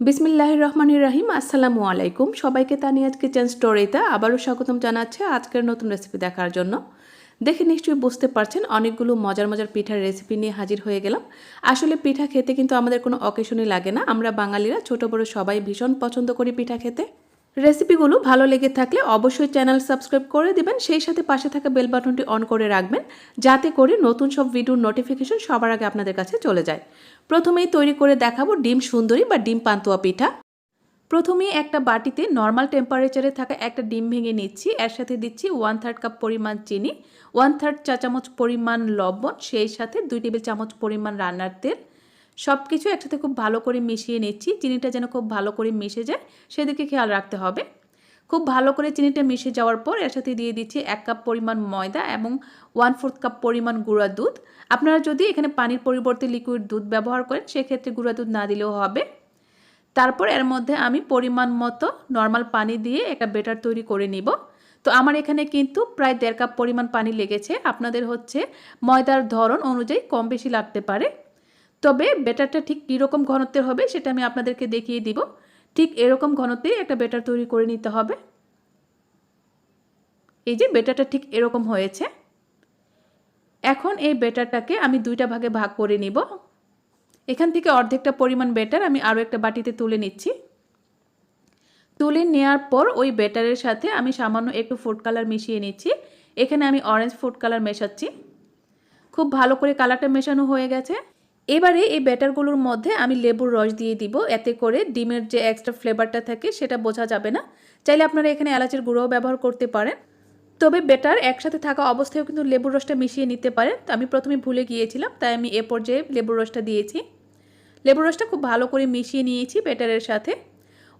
বিসমিল্লাহ রহমান রাহিম আসসালামু আলাইকুম সবাইকে তানিয়াজ কিচেন স্টোরিতে আবারও স্বাগতম জানাচ্ছে আজকের নতুন রেসিপি দেখার জন্য। দেখে নিশ্চয়ই বুঝতে পারছেন, অনেকগুলো মজার মজার পিঠার রেসিপি নিয়ে হাজির হয়ে গেলাম। আসলে পিঠা খেতে কিন্তু আমাদের কোনো অকেশনই লাগে না। আমরা বাঙালিরা, ছোট বড় সবাই ভীষণ পছন্দ করি পিঠা খেতে। রেসিপিগুলো ভালো লেগে থাকলে অবশ্যই চ্যানেল সাবস্ক্রাইব করে দিবেন। সেই সাথে পাশে থাকা বেল বাটনটি অন করে রাখবেন, যাতে করে নতুন সব ভিডিওর নোটিফিকেশন সবার আগে আপনাদের কাছে চলে যায়। প্রথমেই তৈরি করে দেখাবো ডিম সুন্দরী বা ডিম পান্তুয়া পিঠা। প্রথমেই একটা বাটিতে নর্মাল টেম্পারেচারে থাকা একটা ডিম ভেঙে নিচ্ছি। এর সাথে দিচ্ছি ওয়ান থার্ড কাপ পরিমাণ চিনি ওয়ান থার্ড চা চামচ পরিমাণ লবণ, সেই সাথে দুই টেবিল চামচ পরিমাণ রান্নার তেল সব কিছু একসাথে খুব ভালো করে মিশিয়ে নিচ্ছি। চিনিটা যেন খুব ভালো করে মিশে যায়, সেদিকে খেয়াল রাখতে হবে। খুব ভালো করে চিনিটা মিশে যাওয়ার পর এর সাথে দিয়ে দিচ্ছি এক কাপ পরিমাণ ময়দা এবং ওয়ান ফোর্থ কাপ পরিমাণ গুঁড়া দুধ। আপনারা যদি এখানে পানির পরিবর্তে লিকুইড দুধ ব্যবহার করেন, সেক্ষেত্রে গুঁড়া দুধ না দিলেও হবে। তারপর এর মধ্যে আমি পরিমাণ মতো নর্মাল পানি দিয়ে একটা বেটার তৈরি করে নিব। তো আমার এখানে কিন্তু প্রায় দেড় কাপ পরিমাণ পানি লেগেছে। আপনাদের হচ্ছে ময়দার ধরন অনুযায়ী কম বেশি লাগতে পারে। তবে বেটারটা ঠিক কীরকম ঘনত্বের হবে সেটা আমি আপনাদেরকে দেখিয়ে দিব। ঠিক এরকম ঘনত্বে একটা বেটার তৈরি করে নিতে হবে। এই যে বেটারটা ঠিক এরকম হয়েছে। এখন এই বেটারটাকে আমি দুইটা ভাগে ভাগ করে নিব। এখান থেকে অর্ধেকটা পরিমাণ বেটার আমি আরও একটা বাটিতে তুলে নিচ্ছি। তুলে নেওয়ার পর ওই বেটারের সাথে আমি সামান্য একটু ফুড কালার মিশিয়ে নিচ্ছি। এখানে আমি অরেঞ্জ ফুড কালার মেশাচ্ছি। খুব ভালো করে কালারটা মেশানো হয়ে গেছে। এবারে এই ব্যাটারগুলোর মধ্যে আমি লেবুর রস দিয়ে দিব। এতে করে ডিমের যে এক্সট্রা ফ্লেভারটা থাকে সেটা বোঝা যাবে না। চাইলে আপনারা এখানে এলাচের গুঁড়োও ব্যবহার করতে পারেন। তবে বেটার একসাথে থাকা অবস্থায়ও কিন্তু লেবুর রসটা মিশিয়ে নিতে পারেন। তো আমি প্রথমে ভুলে গিয়েছিলাম, তাই আমি এ পর্যায়ে লেবুর রসটা দিয়েছি। লেবুর রসটা খুব ভালো করে মিশিয়ে নিয়েছি বেটারের সাথে।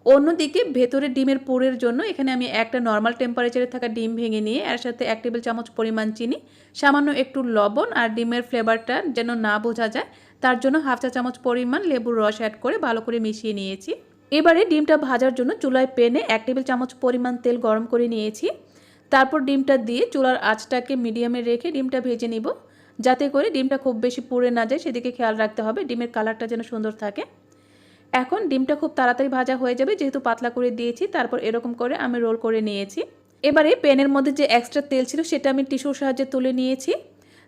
অন্যদিকে ভেতরে ডিমের পুরের জন্য এখানে আমি একটা নর্মাল টেম্পারেচারে থাকা ডিম ভেঙে নিয়ে, এর সাথে এক টেবিল চামচ পরিমাণ চিনি, সামান্য একটু লবণ আর ডিমের ফ্লেভারটা যেন না বোঝা যায় তার জন্য হাফ চা চামচ পরিমাণ লেবুর রস অ্যাড করে ভালো করে মিশিয়ে নিয়েছি। এবারে ডিমটা ভাজার জন্য চুলায় পেনে এক টেবিল চামচ পরিমাণ তেল গরম করে নিয়েছি। তারপর ডিমটা দিয়ে চুলার আঁচটাকে মিডিয়ামে রেখে ডিমটা ভেজে নিব। যাতে করে ডিমটা খুব বেশি পুড়ে না যায়, সেদিকে খেয়াল রাখতে হবে, ডিমের কালারটা যেন সুন্দর থাকে। এখন ডিমটা খুব তাড়াতাড়ি ভাজা হয়ে যাবে, যেহেতু পাতলা করে দিয়েছি, তারপর এরকম করে আমি রোল করে নিয়েছি। এবারে প্যানের মধ্যে যে এক্সট্রা তেল ছিল, সেটা আমি টিস্যুর সাহায্যে তুলে নিয়েছি।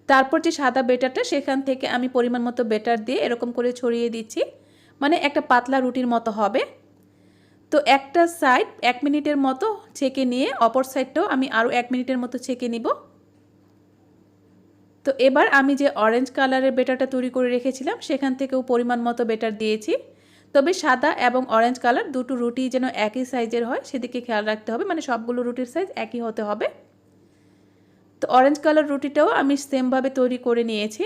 তারপর যে সাদা বেটারটা, সেখান থেকে আমি পরিমাণ মতো বেটার দিয়ে এরকম করে ছড়িয়ে দিচ্ছি। মানে একটা পাতলা রুটির মতো হবে। তো একটা সাইড এক মিনিটের মতো ছেঁকে নিয়ে, অপর সাইডটাও আমি আরও এক মিনিটের মতো ছেঁকে নিব। তো এবার আমি যে অরেঞ্জ কালারের বেটারটা তৈরি করে রেখেছিলাম, সেখান থেকেও পরিমাণ মতো বেটার দিয়েছি। তবে সাদা এবং অরেঞ্জ কালার দুটো রুটি যেন একই সাইজের হয়, সেদিকে খেয়াল রাখতে হবে। মানে সবগুলো রুটির সাইজ একই হতে হবে। তো অরেঞ্জ কালার রুটিটাও আমি সেমভাবে তৈরি করে নিয়েছি।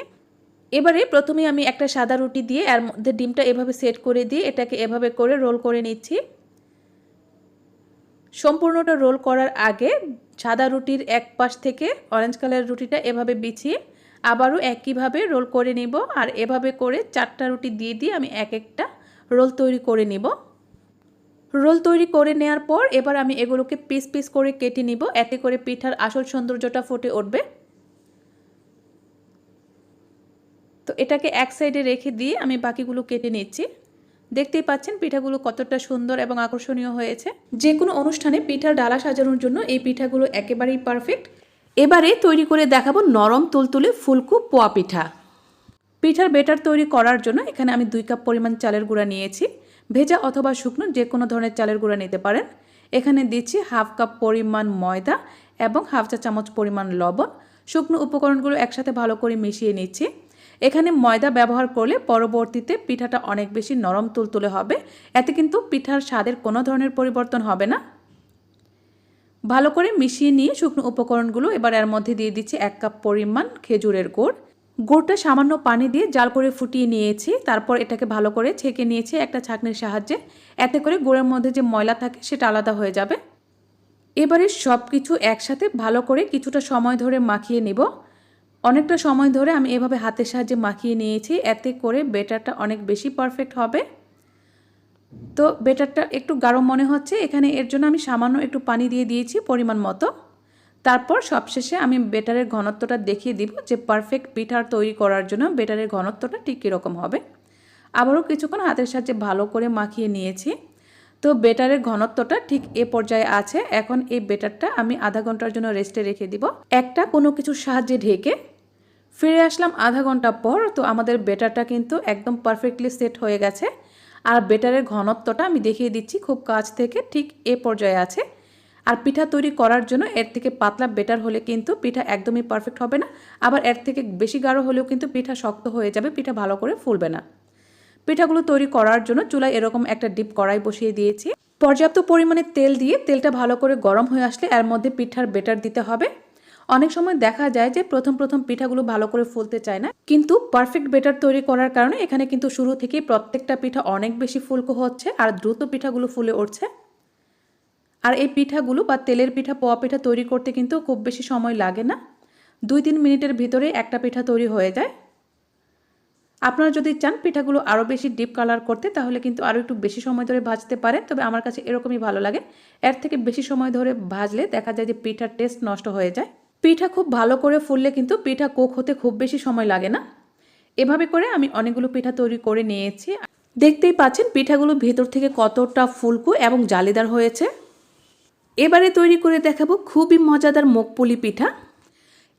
এবারে প্রথমে আমি একটা সাদা রুটি দিয়ে এর মধ্যে ডিমটা এভাবে সেট করে দিয়ে এটাকে এভাবে করে রোল করে নিচ্ছি। সম্পূর্ণটা রোল করার আগে সাদা রুটির এক পাশ থেকে অরেঞ্জ কালারের রুটিটা এভাবে বিছিয়ে আবারও একইভাবে রোল করে নিব। আর এভাবে করে চারটা রুটি দিয়ে দিয়ে আমি এক একটা রোল তৈরি করে নিব। রোল তৈরি করে নেওয়ার পর এবার আমি এগুলোকে পিস পিস করে কেটে নিব। এতে করে পিঠার আসল সৌন্দর্যটা ফুটে উঠবে। তো এটাকে এক সাইডে রেখে দিয়ে আমি বাকিগুলো কেটে নিচ্ছি। দেখতেই পাচ্ছেন পিঠাগুলো কতটা সুন্দর এবং আকর্ষণীয় হয়েছে। যে কোনো অনুষ্ঠানে পিঠার ডালা সাজানোর জন্য এই পিঠাগুলো একেবারেই পারফেক্ট। এবারে তৈরি করে দেখাবো নরম তুলতুলে ফুলকু পোয়া পিঠা। পিঠার বেটার তৈরি করার জন্য এখানে আমি দুই কাপ পরিমাণ চালের গুঁড়া নিয়েছি। ভেজা অথবা শুকনো যে কোনো ধরনের চালের গুঁড়া নিতে পারেন। এখানে দিচ্ছি হাফ কাপ পরিমাণ ময়দা এবং হাফ চা চামচ পরিমাণ লবণ। শুকনো উপকরণগুলো একসাথে ভালো করে মিশিয়ে নিচ্ছি। এখানে ময়দা ব্যবহার করলে পরবর্তীতে পিঠাটা অনেক বেশি নরম তুলতুলে হবে। এতে কিন্তু পিঠার স্বাদের কোনো ধরনের পরিবর্তন হবে না। ভালো করে মিশিয়ে নিয়ে শুকনো উপকরণগুলো এবার এর মধ্যে দিয়ে দিচ্ছি এক কাপ পরিমাণ খেজুরের গুড়। গুড়টা সামান্য পানি দিয়ে জাল করে ফুটিয়ে নিয়েছি। তারপর এটাকে ভালো করে ছেঁকে নিয়েছি একটা ছাঁকনির সাহায্যে। এতে করে গুড়ের মধ্যে যে ময়লা থাকে সেটা আলাদা হয়ে যাবে। এবারে সব কিছু একসাথে ভালো করে কিছুটা সময় ধরে মাখিয়ে নেব। অনেকটা সময় ধরে আমি এভাবে হাতের সাহায্যে মাখিয়ে নিয়েছি। এতে করে বেটারটা অনেক বেশি পারফেক্ট হবে। তো বেটারটা একটু গাঢ় মনে হচ্ছে। এখানে এর জন্য আমি সামান্য একটু পানি দিয়ে দিয়েছি পরিমাণ মতো। তারপর সবশেষে আমি বেটারের ঘনত্বটা দেখিয়ে দিব যে পারফেক্ট পিঠার তৈরি করার জন্য বেটারের ঘনত্বটা ঠিক কীরকম হবে। আবারও কিছুক্ষণ হাতের সাহায্যে ভালো করে মাখিয়ে নিয়েছি। তো বেটারের ঘনত্বটা ঠিক এ পর্যায়ে আছে। এখন এই বেটারটা আমি আধা ঘণ্টার জন্য রেস্টে রেখে দিব। একটা কোনো কিছুর সাহায্যে ঢেকে ফিরে আসলাম আধা ঘণ্টা পর। তো আমাদের বেটারটা কিন্তু একদম পারফেক্টলি সেট হয়ে গেছে। আর বেটারের ঘনত্বটা আমি দেখিয়ে দিচ্ছি খুব কাছ থেকে ঠিক এ পর্যায়ে আছে। আর পিঠা তৈরি করার জন্য এর থেকে পাতলা বেটার হলে কিন্তু পিঠা একদমই পারফেক্ট হবে না। আবার এর থেকে বেশি গাঢ় হলেও কিন্তু পিঠা শক্ত হয়ে যাবে, পিঠা ভালো করে ফুলবে না। পিঠাগুলো তৈরি করার জন্য চুলায় এরকম একটা ডিপ কড়াই বসিয়ে দিয়েছি। পর্যাপ্ত পরিমাণে তেল দিয়ে তেলটা ভালো করে গরম হয়ে আসলে এর মধ্যে পিঠার বেটার দিতে হবে। অনেক সময় দেখা যায় যে প্রথম প্রথম পিঠাগুলো ভালো করে ফুলতে চায় না, কিন্তু পারফেক্ট বেটার তৈরি করার কারণে এখানে কিন্তু শুরু থেকেই প্রত্যেকটা পিঠা অনেক বেশি ফুলকো হচ্ছে আর দ্রুত পিঠাগুলো ফুলে উঠছে। আর এই পিঠাগুলো বা তেলের পিঠা, পোয়া পিঠা তৈরি করতে কিন্তু খুব বেশি সময় লাগে না। দুই তিন মিনিটের ভিতরে একটা পিঠা তৈরি হয়ে যায়। আপনারা যদি চান পিঠাগুলো আরও বেশি ডিপ কালার করতে, তাহলে কিন্তু আরও একটু বেশি সময় ধরে ভাজতে পারেন। তবে আমার কাছে এরকমই ভালো লাগে। এর থেকে বেশি সময় ধরে ভাজলে দেখা যায় যে পিঠার টেস্ট নষ্ট হয়ে যায়। পিঠা খুব ভালো করে ফুললে কিন্তু পিঠা কোক হতে খুব বেশি সময় লাগে না। এভাবে করে আমি অনেকগুলো পিঠা তৈরি করে নিয়েছি। দেখতেই পাচ্ছেন পিঠাগুলো ভেতর থেকে কতটা ফুলকু এবং জালিদার হয়েছে। এবারে তৈরি করে দেখাবো খুবই মজাদার মুগপুলি পিঠা।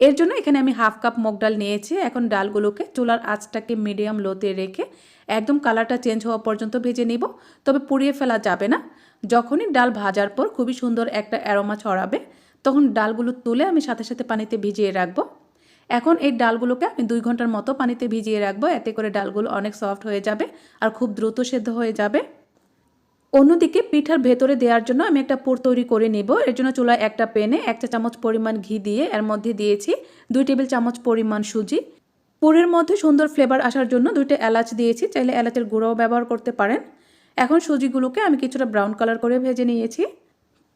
এর জন্য এখানে আমি হাফ কাপ মুগ ডাল নিয়েছি। এখন ডালগুলোকে চুলার আঁচটাকে মিডিয়াম লোতে রেখে একদম কালারটা চেঞ্জ হওয়া পর্যন্ত ভেজে নিব। তবে পুড়িয়ে ফেলা যাবে না। যখনই ডাল ভাজার পর খুবই সুন্দর একটা অ্যারোমা ছড়াবে, তখন ডালগুলো তুলে আমি সাথে সাথে পানিতে ভিজিয়ে রাখব। এখন এই ডালগুলোকে আমি দুই ঘণ্টার মতো পানিতে ভিজিয়ে রাখব। এতে করে ডালগুলো অনেক সফট হয়ে যাবে আর খুব দ্রুত সেদ্ধ হয়ে যাবে। অন্যদিকে পিঠার ভেতরে দেওয়ার জন্য আমি একটা পুর তৈরি করে নিব। এর জন্য চুলায় একটা পেনে এক চা চামচ পরিমাণ ঘি দিয়ে এর মধ্যে দিয়েছি দুই টেবিল চামচ পরিমাণ সুজি। পুরের মধ্যে সুন্দর ফ্লেভার আসার জন্য দুইটা এলাচ দিয়েছি, চাইলে এলাচের গুঁড়োও ব্যবহার করতে পারেন। এখন সুজিগুলোকে আমি কিছুটা ব্রাউন কালার করে ভেজে নিয়েছি।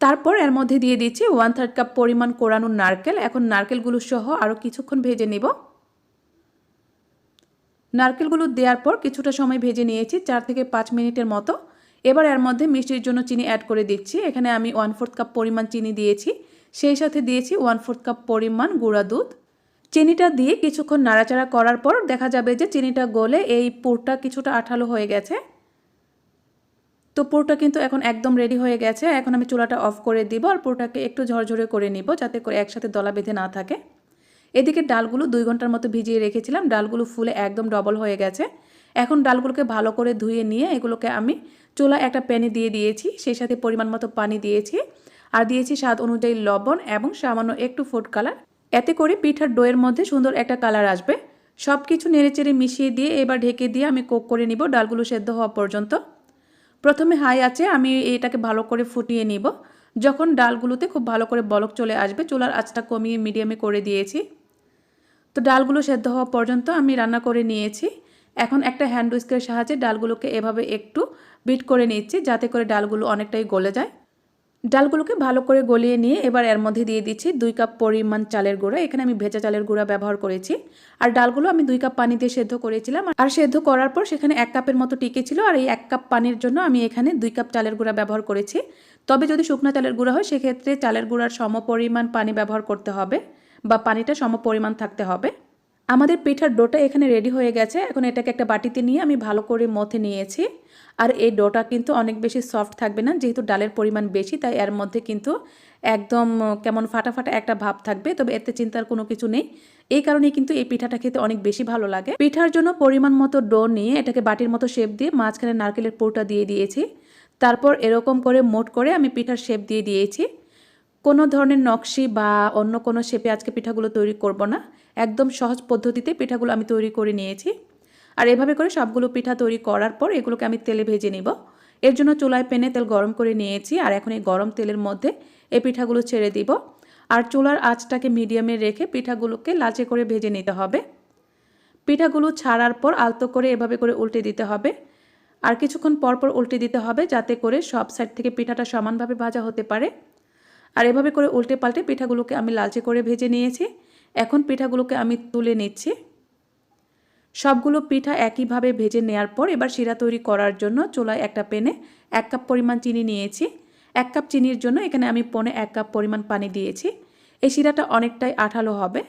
তারপর এর মধ্যে দিয়ে দিচ্ছি ওয়ান থার্ড কাপ পরিমাণ কোরানো নারকেল। এখন নারকেলগুলো সহ আরও কিছুক্ষণ ভেজে নিব। নারকেলগুলো দেওয়ার পর কিছুটা সময় ভেজে নিয়েছি, চার থেকে পাঁচ মিনিটের মতো। এবার এর মধ্যে মিষ্টির জন্য চিনি অ্যাড করে দিচ্ছি। এখানে আমি ওয়ান ফোর্থ কাপ পরিমাণ চিনি দিয়েছি। সেই সাথে দিয়েছি ওয়ান ফোর্থ কাপ পরিমাণ গুঁড়া দুধ। চিনিটা দিয়ে কিছুক্ষণ নাড়াচাড়া করার পর দেখা যাবে যে চিনিটা গলে এই পুরটা কিছুটা আঠালো হয়ে গেছে। তো পুরটা কিন্তু এখন একদম রেডি হয়ে গেছে। এখন আমি চুলাটা অফ করে দিব আর পুরটাকে একটু ঝরঝরে করে নিব যাতে করে একসাথে দলা বেঁধে না থাকে। এদিকে ডালগুলো দুই ঘণ্টার মতো ভিজিয়ে রেখেছিলাম। ডালগুলো ফুলে একদম ডবল হয়ে গেছে। এখন ডালগুলোকে ভালো করে ধুয়ে নিয়ে এগুলোকে আমি চুলা একটা প্যানে দিয়ে দিয়েছি, সেই সাথে পরিমাণ মতো পানি দিয়েছি। আর দিয়েছি স্বাদ অনুযায়ী লবণ এবং সামান্য একটু ফুড কালার এতে করে পিঠার ডোয়ের মধ্যে সুন্দর একটা কালার আসবে। সব কিছু নেড়েচেড়ে মিশিয়ে দিয়ে এবার ঢেকে দিয়ে আমি কোক করে নিব, ডালগুলো সেদ্ধ হওয়া পর্যন্ত। প্রথমে হাই আছে, আমি এটাকে ভালো করে ফুটিয়ে নিব। যখন ডালগুলোতে খুব ভালো করে বলক চলে আসবে, চুলার আঁচটা কমিয়ে মিডিয়ামে করে দিয়েছি। তো ডালগুলো সেদ্ধ হওয়া পর্যন্ত আমি রান্না করে নিয়েছি। এখন একটা হ্যান্ড উইস্কের সাহায্যে ডালগুলোকে এভাবে একটু বিট করে নিচ্ছি, যাতে করে ডালগুলো অনেকটাই গলে যায়। ডালগুলোকে ভালো করে গলিয়ে নিয়ে এবার এর মধ্যে দিয়ে দিচ্ছি দুই কাপ পরিমাণ চালের গুঁড়া। এখানে আমি ভেজা চালের গুঁড়া ব্যবহার করেছি। আর ডালগুলো আমি দুই কাপ পানি দিয়ে সেদ্ধ করেছিলাম। আর সেদ্ধ করার পর সেখানে এক কাপের মতো টিকে ছিল। আর এই এক কাপ পানির জন্য আমি এখানে দুই কাপ চালের গুঁড়া ব্যবহার করেছি। তবে যদি শুকনো চালের গুঁড়া হয়, সেক্ষেত্রে চালের গুঁড়ার সম পরিমাণ পানি ব্যবহার করতে হবে বা পানিটা সম পরিমাণ থাকতে হবে। আমাদের পিঠার ডোটা এখানে রেডি হয়ে গেছে। এখন এটাকে একটা বাটিতে নিয়ে আমি ভালো করে মথে নিয়েছি। আর এই ডোটা কিন্তু অনেক বেশি সফট থাকবে না, যেহেতু ডালের পরিমাণ বেশি, তাই এর মধ্যে কিন্তু একদম কেমন ফাটা ফাটা একটা ভাব থাকবে, তবে এতে চিন্তার কোনো কিছু নেই। এই কারণেই কিন্তু এই পিঠাটা খেতে অনেক বেশি ভালো লাগে। পিঠার জন্য পরিমাণ মতো ডো নিয়ে এটাকে বাটির মতো শেপ দিয়ে মাঝখানে নারকেলের পুরটা দিয়ে দিয়েছি। তারপর এরকম করে মোট করে আমি পিঠার শেপ দিয়ে দিয়েছি। কোনো ধরনের নকশি বা অন্য কোনো শেপে আজকে পিঠাগুলো তৈরি করব না। একদম সহজ পদ্ধতিতে পিঠাগুলো আমি তৈরি করে নিয়েছি। আর এভাবে করে সবগুলো পিঠা তৈরি করার পর এগুলোকে আমি তেলে ভেজে নিব। এর জন্য চুলায় পেনে তেল গরম করে নিয়েছি আর এখন এই গরম তেলের মধ্যে এই পিঠাগুলো ছেড়ে দিব। আর চুলার আঁচটাকে মিডিয়ামে রেখে পিঠাগুলোকে লাচে করে ভেজে নিতে হবে। পিঠাগুলো ছাড়ার পর আলতো করে এভাবে করে উল্টে দিতে হবে। আর কিছুক্ষণ পরপর উল্টে দিতে হবে যাতে করে সব সাইড থেকে পিঠাটা সমানভাবে ভাজা হতে পারে। আর এভাবে করে উল্টে পাল্টে পিঠাগুলোকে আমি লালচে করে ভেজে নিয়েছি। এখন পিঠাগুলোকে আমি তুলে নিচ্ছি। সবগুলো পিঠা একইভাবে ভেজে নেওয়ার পর এবার শিরা তৈরি করার জন্য চুলায় একটা পেনে এক কাপ পরিমাণ চিনি নিয়েছি। এক কাপ চিনির জন্য এখানে আমি পনে এক কাপ পরিমাণ পানি দিয়েছি। এই শিরাটা অনেকটাই আঠালো হবে।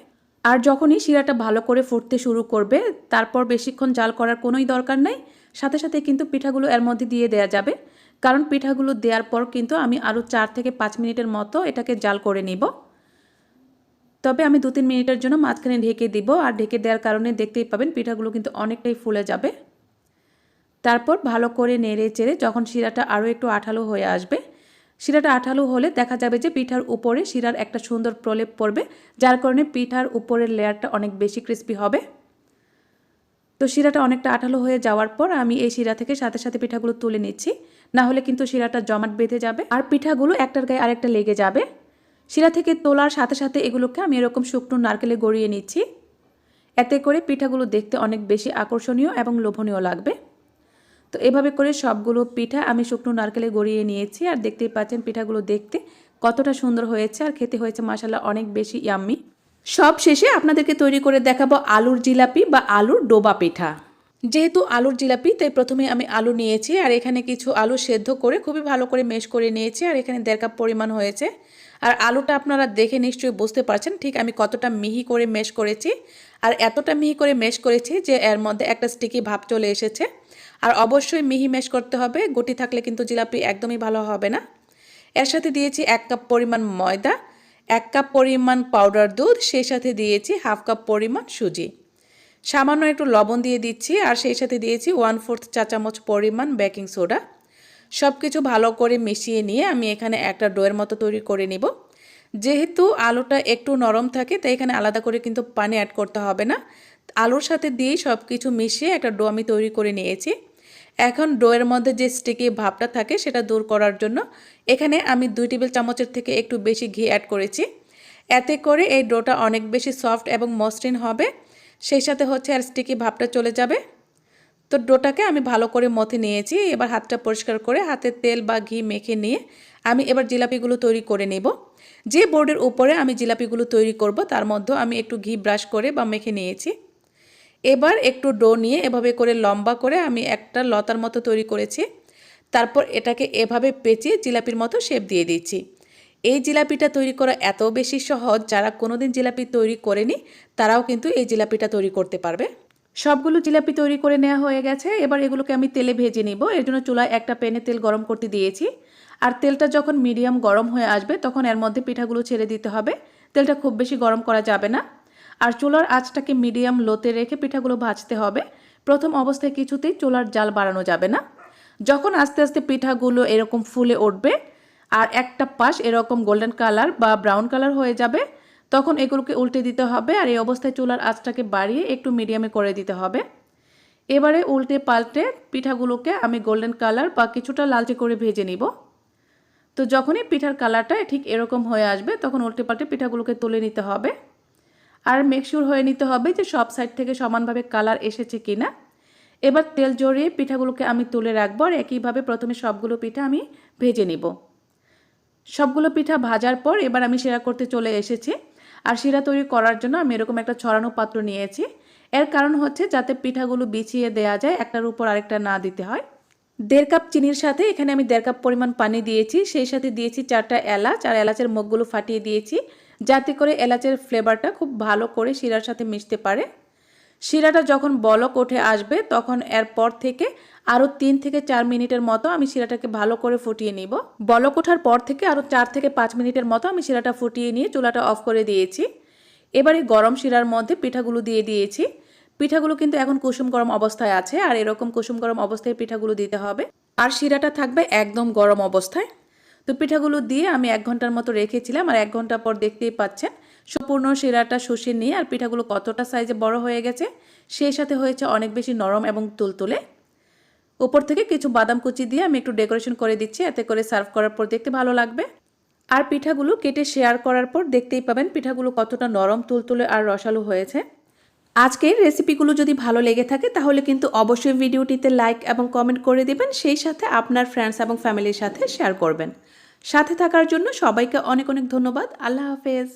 আর যখনই শিরাটা ভালো করে ফুটতে শুরু করবে, তারপর বেশিক্ষণ জাল করার কোনোই দরকার নেই। সাথে সাথে কিন্তু পিঠাগুলো এর মধ্যে দিয়ে দেওয়া যাবে। কারণ পিঠাগুলো দেওয়ার পর কিন্তু আমি আরও চার থেকে পাঁচ মিনিটের মতো এটাকে জাল করে নিব। তবে আমি দু তিন মিনিটের জন্য মাঝখানে ঢেকে দিব আর ঢেকে দেওয়ার কারণে দেখতেই পাবেন পিঠাগুলো কিন্তু অনেকটাই ফুলে যাবে। তারপর ভালো করে নেড়ে চেড়ে যখন শিরাটা আরও একটু আঠালো হয়ে আসবে, শিরাটা আঠালো হলে দেখা যাবে যে পিঠার উপরে শিরার একটা সুন্দর প্রলেপ পড়বে, যার কারণে পিঠার উপরের লেয়ারটা অনেক বেশি ক্রিস্পি হবে। তো শিরাটা অনেকটা আঠালো হয়ে যাওয়ার পর আমি এই শিরা থেকে সাথে সাথে পিঠাগুলো তুলে নিচ্ছি, না হলে কিন্তু শিরাটা জমাট বেঁধে যাবে। আর পিঠাগুলো একটার গায়ে আরেকটা লেগে যাবে। শিরা থেকে তোলার সাথে সাথে এগুলোকে আমি এরকম শুকনো নারকেলে গড়িয়ে নিচ্ছি। এতে করে পিঠাগুলো দেখতে অনেক বেশি আকর্ষণীয় এবং লোভনীয় লাগবে। তো এভাবে করে সবগুলো পিঠা আমি শুকনো নারকেলে গড়িয়ে নিয়েছি আর দেখতেই পাচ্ছেন পিঠাগুলো দেখতে কতটা সুন্দর হয়েছে আর খেতে হয়েছে মাসাল্লাহ অনেক বেশি ইয়াম্মি সব শেষে আপনাদেরকে তৈরি করে দেখাবো আলুর জিলাপি বা আলুর ডোবা পিঠা। যেহেতু আলুর জিলাপি, তাই প্রথমে আমি আলু নিয়েছি আর এখানে কিছু আলু সেদ্ধ করে খুবই ভালো করে মেশ করে নিয়েছি আর এখানে দেড় কাপ পরিমাণ হয়েছে। আর আলুটা আপনারা দেখে নিশ্চয়ই বুঝতে পারছেন, ঠিক আমি কতটা মিহি করে মেশ করেছি। আর এতটা মিহি করে মেশ করেছি যে এর মধ্যে একটা স্টিকি ভাব চলে এসেছে। আর অবশ্যই মিহি মেশ করতে হবে, গুটি থাকলে কিন্তু জিলাপি একদমই ভালো হবে না। এর সাথে দিয়েছি এক কাপ পরিমাণ ময়দা, এক কাপ পরিমাণ পাউডার দুধ, সেই সাথে দিয়েছি হাফ কাপ পরিমাণ সুজি। সামান্য একটু লবণ দিয়ে দিচ্ছি, আর সেই সাথে দিয়েছি ওয়ান ফোর্থ চা চামচ পরিমাণ বেকিং সোডা সব কিছু ভালো করে মিশিয়ে নিয়ে আমি এখানে একটা ডোয়ের মতো তৈরি করে নিব। যেহেতু আলুটা একটু নরম থাকে, তাই এখানে আলাদা করে কিন্তু পানি অ্যাড করতে হবে না। আলুর সাথে দিয়েই সব কিছু মিশিয়ে একটা ডো আমি তৈরি করে নিয়েছি। এখন ডোয়ের মধ্যে যে স্টিকি ভাবটা থাকে, সেটা দূর করার জন্য এখানে আমি দুই টেবিল চামচের থেকে একটু বেশি ঘি অ্যাড করেছি। এতে করে এই ডোটা অনেক বেশি সফট এবং মসৃণ হবে। সেই সাথে হচ্ছে আর স্টিকি ভাবটা চলে যাবে। তো ডোটাকে আমি ভালো করে মথে নিয়েছি, এবার হাতটা পরিষ্কার করে হাতে তেল বা ঘি মেখে নিয়ে আমি এবার জিলাপিগুলো তৈরি করে নেব। যে বোর্ডের উপরে আমি জিলাপিগুলো তৈরি করব, তার মধ্যে আমি একটু ঘি ব্রাশ করে বা মেখে নিয়েছি। এবার একটু ডো নিয়ে এভাবে করে লম্বা করে আমি একটা লতার মতো তৈরি করেছি। তারপর এটাকে এভাবে পেঁচিয়ে জিলাপির মতো শেপ দিয়ে দিচ্ছি। এই জিলাপিটা তৈরি করা এত বেশি সহজ, যারা কোনোদিন জিলাপি তৈরি করেনি, তারাও কিন্তু এই জিলাপিটা তৈরি করতে পারবে। সবগুলো জিলাপি তৈরি করে নেওয়া হয়ে গেছে। এবার এগুলোকে আমি তেলে ভেজে নিব। এর জন্য চুলায় একটা প্যানে তেল গরম করতে দিয়েছি। আর তেলটা যখন মিডিয়াম গরম হয়ে আসবে, তখন এর মধ্যে পিঠাগুলো ছেড়ে দিতে হবে। তেলটা খুব বেশি গরম করা যাবে না। আর চুলার আঁচটাকে মিডিয়াম লোতে রেখে পিঠাগুলো ভাজতে হবে। প্রথম অবস্থায় কিছুতেই চুলার জাল বাড়ানো যাবে না। যখন আস্তে আস্তে পিঠাগুলো এরকম ফুলে উঠবে, আর একটা পাশ এরকম গোল্ডেন কালার বা ব্রাউন কালার হয়ে যাবে তখন এগুলোকে উল্টে দিতে হবে আর এই অবস্থায় চুলার আঁচটাকে বাড়িয়ে একটু মিডিয়ামে করে দিতে হবে। এবারে উল্টে পাল্টে পিঠাগুলোকে আমি গোল্ডেন কালার বা কিছুটা লালচে করে ভেজে নিব। তো যখনই পিঠার কালারটা ঠিক এরকম হয়ে আসবে, তখন উল্টে পাল্টে পিঠাগুলোকে তুলে নিতে হবে। আর মেকশিওর হয়ে নিতে হবে যে সব সাইড থেকে সমানভাবে কালার এসেছে কি না এবার তেল জড়িয়ে পিঠাগুলোকে আমি তুলে রাখব আর একইভাবে প্রথমে সবগুলো পিঠা আমি ভেজে নিব। সবগুলো পিঠা ভাজার পর এবার আমি সেরা করতে চলে এসেছি। আর শিরা তৈরি করার জন্য আমি এরকম একটা ছড়ানো পাত্র নিয়েছি। এর কারণ হচ্ছে যাতে পিঠাগুলো বিছিয়ে দেয়া যায়, একটার উপর আরেকটা না দিতে হয়। দেড় কাপ চিনির সাথে এখানে আমি দেড় কাপ পরিমাণ পানি দিয়েছি, সেই সাথে দিয়েছি চারটা এলাচ আর এলাচের মুখগুলো ফাটিয়ে দিয়েছি, যাতে করে এলাচের ফ্লেভারটা খুব ভালো করে শিরার সাথে মিশতে পারে। শিরাটা যখন বলক উঠে আসবে, তখন এরপর থেকে আরও তিন থেকে চার মিনিটের মতো আমি শিরাটাকে ভালো করে ফুটিয়ে নিব। বলক ওঠার পর থেকে আরও চার থেকে পাঁচ মিনিটের মতো আমি শিরাটা ফুটিয়ে নিয়ে চুলাটা অফ করে দিয়েছি। এবারে গরম শিরার মধ্যে পিঠাগুলো দিয়ে দিয়েছি। পিঠাগুলো কিন্তু এখন কুসুম গরম অবস্থায় আছে আর এরকম কুসুম গরম অবস্থায় পিঠাগুলো দিতে হবে। আর শিরাটা থাকবে একদম গরম অবস্থায়। তো পিঠাগুলো দিয়ে আমি এক ঘণ্টার মতো রেখেছিলাম আর এক ঘণ্টা পর দেখতেই পাচ্ছেন সম্পূর্ণ শিরাটা শুষে নিয়ে আর পিঠাগুলো কতটা সাইজে বড় হয়ে গেছে, সেই সাথে হয়েছে অনেক বেশি নরম এবং তুলতুলে। উপর থেকে কিছু বাদাম কুচি দিয়ে আমি একটু ডেকোরেশন করে দিচ্ছি, এতে করে সার্ভ করার পর দেখতে ভালো লাগবে। আর পিঠাগুলো কেটে শেয়ার করার পর দেখতেই পাবেন পিঠাগুলো কতটা নরম, তুলতুলে আর রসালো হয়েছে। আজকের রেসিপিগুলো যদি ভালো লেগে থাকে, তাহলে কিন্তু অবশ্যই ভিডিওটিতে লাইক এবং কমেন্ট করে দেবেন, সেই সাথে আপনার ফ্রেন্ডস এবং ফ্যামিলির সাথে শেয়ার করবেন। সাথে থাকার জন্য সবাইকে অনেক অনেক ধন্যবাদ। আল্লাহ হাফেজ।